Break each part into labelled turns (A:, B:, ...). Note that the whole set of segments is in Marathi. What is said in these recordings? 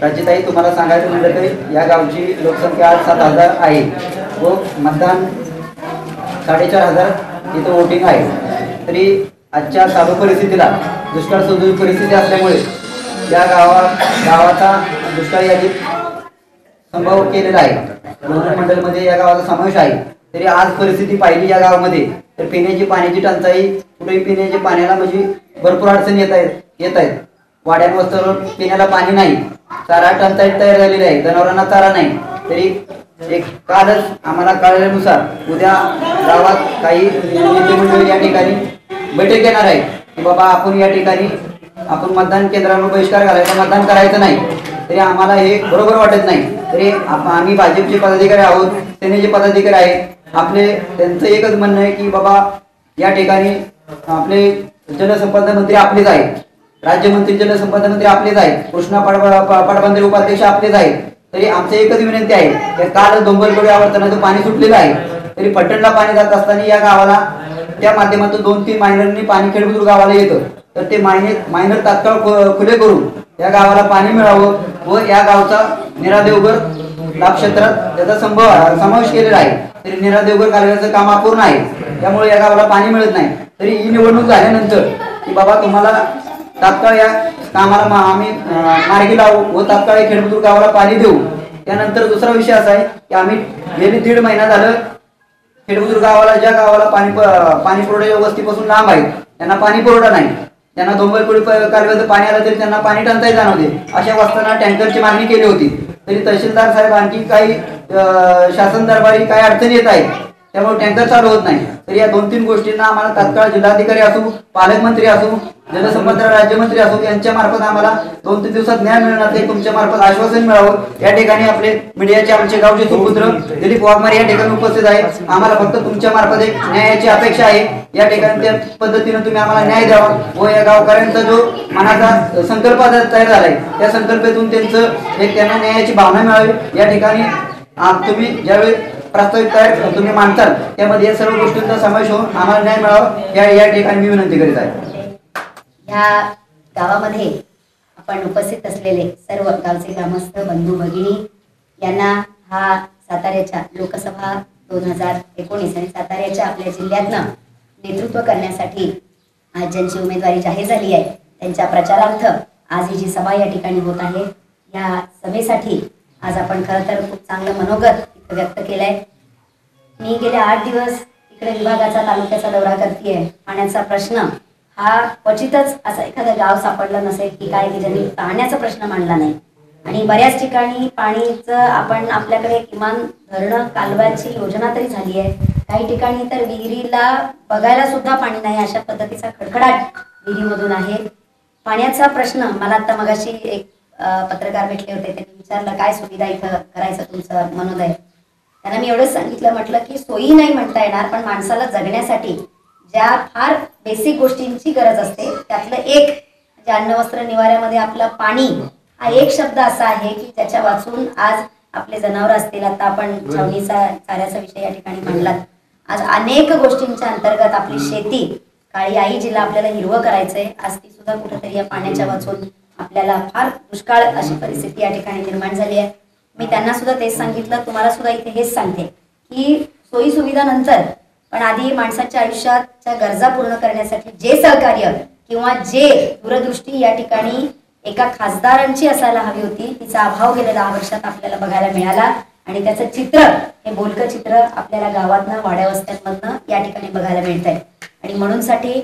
A: प्राचीताई तुम्हाला सांगायचं म्हणलं तर या गावची लोकसंख्या आज सात हजार आहे. व मतदान साडेचार हजार इथं वोटिंग आहे. तरी आजच्या चालू परिस्थितीला दुष्काळ सदृश परिस्थिती असल्यामुळे या गावा गावाचा दुष्काळ यादीत संभव केलेला आहे. लोकल मंडळमध्ये या गावाचा समावेश आहे. तरी आज परिस्थिती पाहिली या गावामध्ये तर पिण्याची पाण्याची टंचाई कुठेही पिण्याच्या पाण्याला म्हणजे भरपूर अडचणी येत आहेत येत आहेत. वाड्यांवस्तर पिण्याला पाणी नाही. चारा टंचाई तयार झालेली आहे. जनावरांना चारा नाही. तरी एक कालच आम्हाला कळल्यानुसार उद्या गावात काही मंडळी या ठिकाणी बैठक घेणार आहे. की बाबा आपण या ठिकाणी आपण मतदान केंद्रावर बहिष्कार घालायचा मतदान करायचं नाही. तरी आम्हाला हे बरोबर वाटत नाही. तरी आम्ही भाजपचे पदाधिकारी आहोत सेनेचे पदाधिकारी आहेत. आपले त्यांचं एकच म्हणणं आहे की बाबा या ठिकाणी आपले जलसंपदा मंत्री आपलेच आहेत. राज्यमंत्री जलसंपदा मंत्री आपलेच आहेत कृष्णा पाटबंधारे उपाध्यक्ष आपलेच आहेत तरी आमची एकच विनंती आहे काल डोंबलकडे आवर्तनाचं पाणी सुटलेलं आहे. तरी पट्टणला पाणी जात असताना या गावाला त्या माध्यमातून दोन तीन मायनरनी पाणी खेडबुद्रुक गावाला येतं. तर ते मायने मायनर तात्काळ खुले करून या गावाला पाणी मिळावं व या गावचा निरा देवघर लाभ क्षेत्रात त्याचा संभव समावेश केलेला आहे. तरी निरा देवघर कार्यालयाचं काम अपूर्ण आहे. त्यामुळे या गावाला पाणी मिळत नाही. तरी ही निवडणूक झाल्यानंतर की बाबा तुम्हाला तात्काळ या कामाला आम्ही मार्गी लावू व तात्काळ या खेडबुद्रुक गावाला पाणी देऊ. त्यानंतर दुसरा विषय असा आहे की आम्ही गेली दीड महिना झालं खेडबुद्रुक गावाला ज्या गावाला पाणी पाणी पुरवठ्याच्या वस्तीपासून लांब आहे त्यांना पाणी पुरवठा नाही. त्यांना डोंबरपुडी कालव्याचं पाणी आलं तरी त्यांना पाणी टंचाई जाणवते. अशा वस्तांना टँकरची मागणी केली होती. तरी तहसीलदार साहेब आणखी काही शासन दरबारी काही अडचणी येत आहेत. त्यामुळे टँकर चालू होत नाही. तर या दोन तीन गोष्टींना आम्हाला तात्काळ जिल्हाधिकारी असू पालकमंत्री असू जलसंपदा राज्यमंत्री असू यांच्या मार्फत आम्हाला दोन तीन दिवसात न्याय मिळणार ते तुमच्या मार्फत आश्वासन मिळावं. या ठिकाणी आपले मीडियाचे आमचे गावचे सुपुत्र दिलीप वाघमारे या ठिकाणी उपस्थित आहे आम्हाला फक्त तुमच्या मार्फत एक न्यायाची अपेक्षा आहे. या ठिकाणी त्या पद्धतीने तुम्ही आम्हाला न्याय द्यावा. व या गावकऱ्यांचा जो मनाचा संकल्प तयार झालाय त्या संकल्पेतून त्यांचं एक त्यांना न्यायाची भावना मिळावी. या ठिकाणी तुम्ही ज्यावेळी प्रास्ताविक तयार तुम्ही मांडताल त्यामध्ये या सर्व गोष्टींचा समावेश होऊन आम्हाला न्याय मिळावा या या ठिकाणी मी विनंती करीत आहे.
B: या गावामध्ये आपण उपस्थित असलेले सर्व गावचे ग्रामस्थ बंधू भगिनी यांना हा साताऱ्याच्या लोकसभा दोन हजार एकोणीस आणि साताऱ्याच्या आपल्या जिल्ह्यातनं नेतृत्व करण्यासाठी आज ज्यांची उमेदवारी जाहीर झाली आहे त्यांच्या प्रचारार्थ आज ही जी सभा या ठिकाणी होत आहे या सभेसाठी आज आपण खरं तर खूप चांगलं मनोगत इथं व्यक्त केलंय. मी गेले आठ दिवस इकडे विभागाचा तालुक्याचा दौरा करतेय. पाण्याचा प्रश्न हा क्वचितच असा एखादं गाव सापडलं नसेल की काय की ज्यांनी पाण्याचा प्रश्न मांडला नाही. आणि बऱ्याच ठिकाणी पाणीचं आपण आपल्याकडे किमान धरणं कालव्याची योजना तरी झाली आहे. काही ठिकाणी तर विहिरीला बघायला सुद्धा पाणी नाही अशा पद्धतीचा खडखडाट विहिरीमधून आहे. पाण्याचा प्रश्न मला आता मगाशी एक पत्रकार भेटले होते त्यांनी विचारलं काय सुविधा इथं करायचं तुमचं? मनोदय त्यांना मी एवढंच सांगितलं म्हटलं की सोयी नाही म्हणता येणार पण माणसाला जगण्यासाठी ज्या फार बेसिक गोष्टींची गरज असते त्यातलं एक म्हणजे अन्न वस्त्र निवाऱ्यामध्ये आपलं पाणी हा एक शब्द असा आहे की ज्याच्या वाचून आज आपले जनावर असतील आता आपण छावणीचा चाऱ्याचा विषय या ठिकाणी मांडलात आज अनेक गोष्टींच्या अंतर्गत आपली शेती काळी आई जिला आपल्याला हिरवं करायचंय आज ती सुद्धा कुठेतरी या पाण्याच्या वाचून आपल्याला फार दुष्काळ अशी परिस्थिती या ठिकाणी निर्माण झाली आहे. मी त्यांना सुद्धा तेच सांगितलं तुम्हाला सुद्धा इथे हेच सांगते की सोयी सुविधा नंतर पण आधी माणसाच्या आयुष्याच्या गरजा पूर्ण करण्यासाठी जे सहकार्य किंवा जे दूरदृष्टी या ठिकाणी एका खासदारांची असायला हवी होती तिचा अभाव गेल्या दहा वर्षात आपल्याला बघायला मिळाला आणि त्याचं चित्र हे बोलकं चित्र आपल्याला गावातनं वाड्या वस्त्यांमधनं या ठिकाणी बघायला मिळत आहे आणि म्हणूनसाठी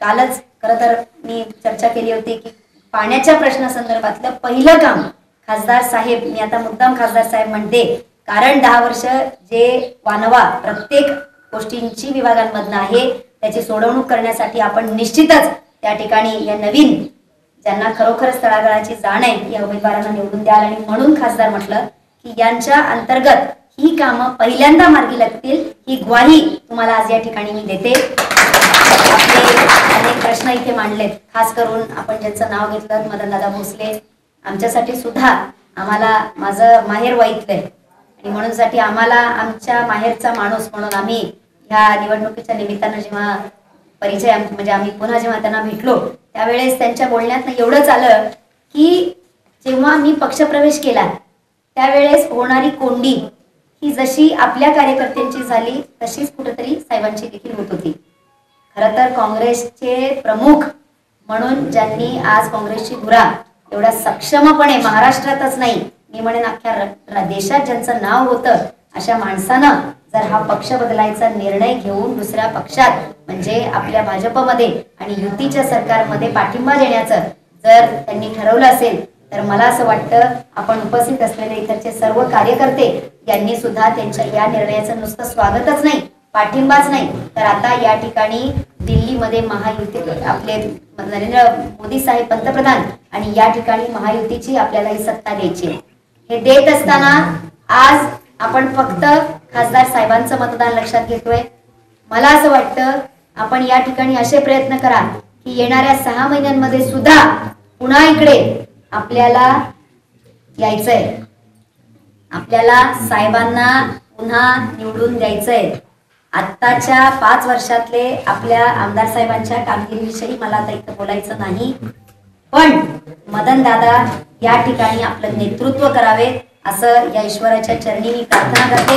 B: कालच खरं तर मी चर्चा केली होती की पाण्याच्या प्रश्नासंदर्भातलं पहिलं काम खासदार साहेब मी आता मुद्दाम खासदार साहेब म्हणते कारण दहा वर्ष जे वानवा प्रत्येक गोष्टींची विभागांमधनं आहे त्याची सोडवणूक करण्यासाठी आपण निश्चितच त्या ठिकाणी या नवीन ज्यांना खरोखरच तळागाळाची जाण आहे या उमेदवारांना निवडून द्याल. आणि म्हणून खासदार म्हटलं की यांच्या अंतर्गत ही कामं पहिल्यांदा मार्गी लागतील ही ग्वाही तुम्हाला आज या ठिकाणी मी देते. अनेक प्रश्न इथे मांडलेत. खास करून आपण ज्यांचं नाव घेतलं मदनदादा भोसले आमच्यासाठी सुद्धा आम्हाला माझं माहेर वाईतलंय आणि म्हणूनसाठी आम्हाला आमच्या माहेरचा माणूस म्हणून आम्ही ह्या निवडणुकीच्या निमित्तानं जेव्हा परिचय म्हणजे आम्ही पुन्हा जेव्हा त्यांना भेटलो त्यावेळेस त्यांच्या बोलण्यात एवढंच आलं की जेव्हा मी पक्षप्रवेश केला त्यावेळेस होणारी कोंडी ही जशी आपल्या कार्यकर्त्यांची झाली तशीच कुठेतरी साहेबांची देखील होत होती. खरं तर काँग्रेसचे प्रमुख म्हणून ज्यांनी आज काँग्रेसची धुरा एवढ्या सक्षमपणे महाराष्ट्रातच नाही मी म्हणेन अख्ख्या र- देशात ज्यांचं नाव होतं अशा माणसानं जर हा पक्ष बदलायचा निर्णय घेऊन दुसऱ्या पक्षात म्हणजे आपल्या भाजपमध्ये आणि युतीच्या सरकारमध्ये पाठिंबा देण्याचं जर त्यांनी ठरवलं असेल तर मला असं वाटतं आपण उपस्थित असलेले इतरचे सर्व कार्यकर्ते यांनी सुद्धा त्यांच्या या निर्णयाचं नुसतं स्वागतच नाही पाठिंबाच नाही. तर आता या ठिकाणी दिल्लीमध्ये महायुती आपले नरेंद्र मोदी साहेब पंतप्रधान आणि या ठिकाणी महायुतीची आपल्याला ही सत्ता द्यायची आहे. हे देत असताना आज आपण फक्त खासदार साहेबांचं मतदान लक्षात घेतोय. मला असं वाटतं आपण या ठिकाणी असे प्रयत्न करा की येणाऱ्या सहा महिन्यांमध्ये सुद्धा पुन्हा इकडे आपल्याला यायचंय. आपल्याला साहेबांना पुन्हा निवडून द्यायचंय. आत्ताच्या पाच वर्षातले आपल्या आमदार साहेबांच्या कामगिरीविषयी मला आता इथं बोलायचं नाही. पण मदन दादा या ठिकाणी आपलं नेतृत्व करावे असं या ईश्वराच्या चरणी मी प्रार्थना करते.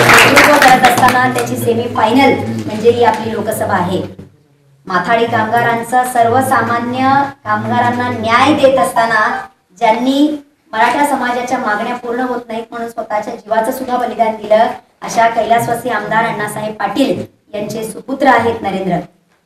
B: नेतृत्व करत असताना त्याची सेमी फायनल म्हणजे ही आपली लोकसभा आहे. माथाडी कामगारांचा सर्वसामान्य कामगारांना न्याय देत असताना ज्यांनी मराठा समाजाच्या मागण्या पूर्ण होत नाहीत म्हणून स्वतःच्या जीवाचं सुद्धा बलिदान दिलं अशा कैलासवासी आमदार अण्णासाहेब पाटील यांचे सुपुत्र आहेत नरेंद्र.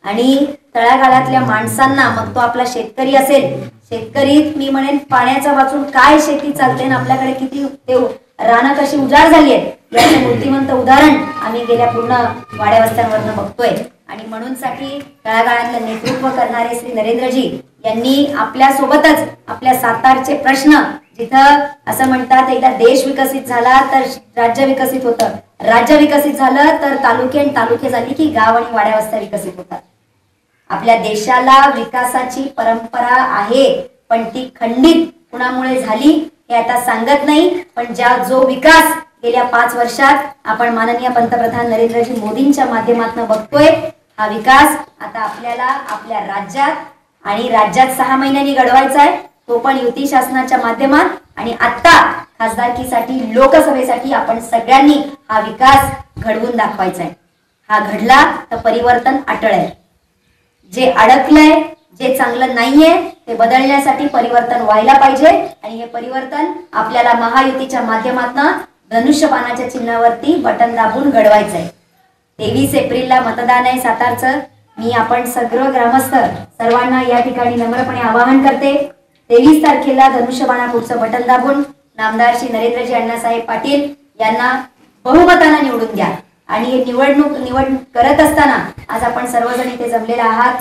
B: आणि तळागाळातल्या माणसांना मग तो आपला शेतकरी असेल शेतकरीत मी म्हणेन पाण्याचा वाचून काय शेती चालते आणि आपल्याकडे किती ते रानं कशी उजाड झाली आहेत याचं मूर्तिमंत उदाहरण आम्ही गेल्या पूर्ण वाड्यावस्त्यांवरनं बघतोय. आणि म्हणून साठी तळागाळातलं नेतृत्व करणारे श्री नरेंद्रजी यांनी आपल्या सोबतच आपल्या सातारचे प्रश्न जिथं असं म्हणतात एकदा देश विकसित झाला तर राज्य विकसित होतं. राज्य विकसित झालं तर तालुके आणि तालुके झाली की गाव आणि वाड्यावस्था विकसित होतात. आपल्या देशाला विकासाची परंपरा आहे पण ती खंडित कुणामुळे झाली हे आता सांगत नाही. पण ज्या जो विकास गेल्या पाच वर्षात आपण माननीय पंतप्रधान नरेंद्रजी मोदींच्या माध्यमातून बघतोय हा विकास आता आपल्याला आपल्या राज्यात आणि राज्यात सहा महिन्यांनी घडवायचा आहे. तो पण युती शासनाच्या माध्यमात. आणि आता खासदारकीसाठी लोकसभेसाठी आपण सगळ्यांनी हा विकास घडवून दाखवायचा आहे हा घडला तर परिवर्तन अटळ आहे. जे अडकलंय जे चांगलं नाहीये ते बदलण्यासाठी परिवर्तन व्हायला पाहिजे. आणि हे परिवर्तन आपल्याला महायुतीच्या माध्यमातून धनुष्यबाणाच्या चिन्हावरती बटन दाबून घडवायचं आहे तेवीस एप्रिलला मतदान आहे सातारचं. मी आपण सगळं ग्रामस्थ सर्वांना या ठिकाणी नम्रपणे आवाहन करते. तेवीस तारखेला धनुष्यबाणा पुढचं बटन दाबून नामदार श्री नरेंद्रजी अण्णासाहेब पाटील यांना बहुमतानं निवडून द्या. आणि हे निवडणूक निवड करत असताना आज आपण सर्वजण इथे जमलेला आहात.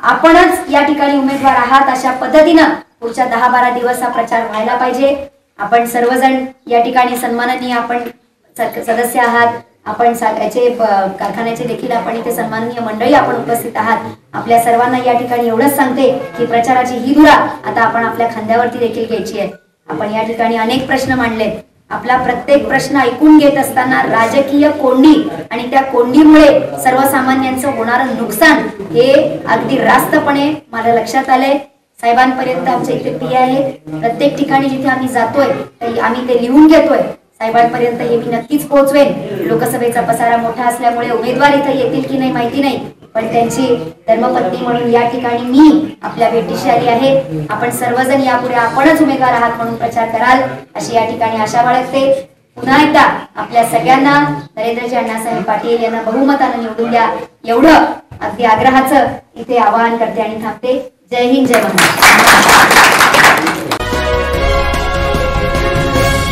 B: आपणच या ठिकाणी उमेदवार आहात अशा पद्धतीनं पुढच्या दहा बारा दिवस हा प्रचार व्हायला पाहिजे. आपण सर्वजण या ठिकाणी सन्माननीय आपण सदस्य आहात. आपण याचे कारखान्याचे देखील आपण इथे सन्माननीय मंडळी आपण उपस्थित आहात. आपल्या सर्वांना या ठिकाणी एवढंच सांगते की प्रचाराची ही धुरा आता आपण आपल्या खांद्यावरती देखील घ्यायची आहे. आपण या ठिकाणी अनेक प्रश्न मांडलेत. आपला प्रत्येक प्रश्न ऐकून घेत असताना राजकीय कोंडी आणि त्या कोंडीमुळे सर्वसामान्यांचं होणारं नुकसान हे अगदी रास्तपणे मला लक्षात आलंय. साहेबांपर्यंत आमचे इथे पी आहे. प्रत्येक ठिकाणी जिथे आम्ही जातोय आम्ही ते लिहून घेतोय. साहेबांपर्यंत हे मी नक्कीच पोहोचवेन. लोकसभेचा पसारा मोठा असल्यामुळे उमेदवार इथं येतील की नाही माहिती नाही. पण त्यांची धर्मपत्नी म्हणून या ठिकाणी मी आपल्या भेटीशी आली आहे. आपण सर्वजण यापुढे आपणच उमेदवार आहात म्हणून प्रचार कराल अशी या ठिकाणी आशा बाळगते. पुन्हा एकदा आपल्या सगळ्यांना नरेंद्रजी अण्णासाहेब पाटील यांना बहुमतानं निवडून द्या. एवढं अगदी आग्रहाचं इथे आवाहन करते आणि थांबते. जय हिंद जय महाराष्ट्र.